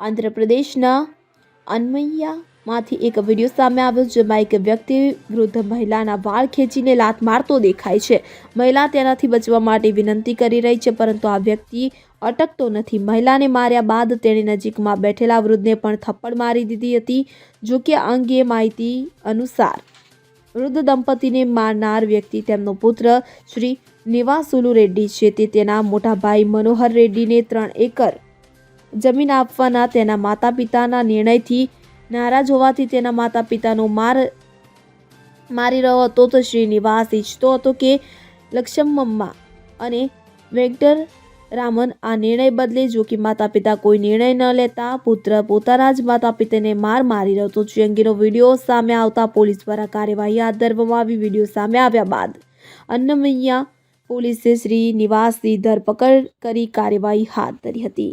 આંધ્રપ્રદેશના અન્મૈયામાંથી એક વીડિયો સામે આવ્યો જેમાં એક વ્યક્તિ વૃદ્ધ મહિલાના વાળ ખેંચીને લાત મારતો દેખાય છે. મહિલા તેનાથી બચવા માટે વિનંતી કરી રહી છે, પરંતુ આ વ્યક્તિ અટકતો નથી. મહિલાને માર્યા બાદ તેણે નજીકમાં બેઠેલા વૃદ્ધને પણ થપ્પડ મારી દીધી હતી, જો કે અંગે માહિતી અનુસાર વૃદ્ધ દંપતીને મારનાર વ્યક્તિ તેમનો પુત્ર શ્રી નિવાસુલુ રેડ્ડી છે. તે તેના મોટા ભાઈ મનોહર રેડ્ડીને ત્રણ એકર જમીન આપવાના તેના માતા પિતાના નિર્ણયથી નારાજ હોવાથી તેના માતા પિતાનો માર મારી રહ્યો હતો તો શ્રીનિવાસ ઈચ્છતો હતો કે લક્ષ્મમ્મા અને વેંકટર રામન આ નિર્ણય બદલે જો કે માતા પિતા કોઈ નિર્ણય ન લેતા પુત્ર પોતાના જ માતા પિતાને માર મારી રહ્યો હતો. જે અંગેનો વીડિયો સામે આવતા પોલીસ દ્વારા કાર્યવાહી હાથ ધરવામાં આવી. વીડિયો સામે આવ્યા બાદ અન્નમૈયા પોલીસે શ્રી નિવાસની ધરપકડ કરી કાર્યવાહી હાથ ધરી હતી.